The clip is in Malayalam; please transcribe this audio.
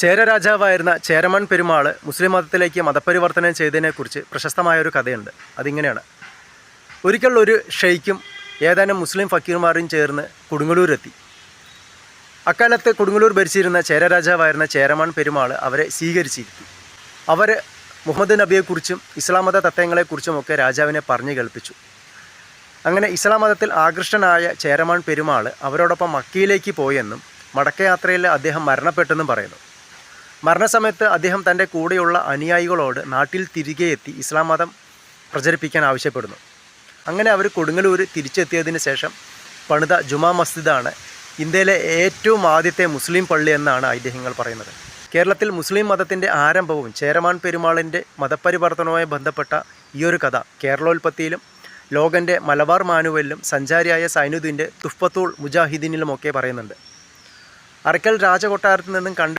ചേര രാജാവായിരുന്ന ചേരമൺ പെരുമാൾ മുസ്ലിം മതത്തിലേക്ക് മതപരിവർത്തനം ചെയ്തതിനെക്കുറിച്ച് പ്രശസ്തമായൊരു കഥയുണ്ട്. അതിങ്ങനെയാണ്. ഒരിക്കൽ ഒരു ഷെയ്ക്കും ഏതാനും മുസ്ലിം ഫക്കീർമാരും ചേർന്ന് കൊടുങ്ങല്ലൂരെത്തി. അക്കാലത്ത് കൊടുങ്ങല്ലൂർ ഭരിച്ചിരുന്ന ചേര രാജാവായിരുന്ന ചേരമൺ പെരുമാൾ അവരെ സ്വീകരിച്ചിരുത്തി അവർ മുഹമ്മദ് നബിയെക്കുറിച്ചും ഇസ്ലാം മത തത്വങ്ങളെക്കുറിച്ചുമൊക്കെ രാജാവിനെ പറഞ്ഞു കേൾപ്പിച്ചു. അങ്ങനെ ഇസ്ലാം മതത്തിൽ ആകൃഷ്ടനായ ചേരമാൻ പെരുമാൾ അവരോടൊപ്പം മക്കയിലേക്ക് പോയെന്നും മടക്കയാത്രയിൽ അദ്ദേഹം മരണപ്പെട്ടെന്നും പറയുന്നു. മരണസമയത്ത് അദ്ദേഹം തന്റെ കൂടെയുള്ള അനുയായികളോട് നാട്ടിൽ തിരികെ എത്തി ഇസ്ലാം മതം പ്രചരിപ്പിക്കാൻ ആവശ്യപ്പെടുന്നു. അങ്ങനെ അവർ കൊടുങ്ങല്ലൂർ തിരിച്ചെത്തിയതിന് ശേഷം പണിത ജുമാ മസ്ജിദാണ് ഇന്ത്യയിലെ ഏറ്റവും ആദ്യത്തെ മുസ്ലിം പള്ളി എന്നാണ് ഐതിഹ്യങ്ങൾ പറയുന്നത്. കേരളത്തിൽ മുസ്ലിം മതത്തിന്റെ ആരംഭവും ചേരമാൻ പെരുമാളിന്റെ മതപരിവർത്തനവുമായി ബന്ധപ്പെട്ട ഈ ഒരു കഥ കേരളോൽപ്പത്തിയിലും ലോകന്റെ മലബാർ മാനുവലിലും സഞ്ചാരിയായ സൈനുദ്ദീന്റെ തുഫത്തുൾ മുജാഹിദീനിലുമൊക്കെ പറയുന്നുണ്ട്. അറക്കൽ രാജകൊട്ടാരത്തിൽ നിന്നും കണ്ട്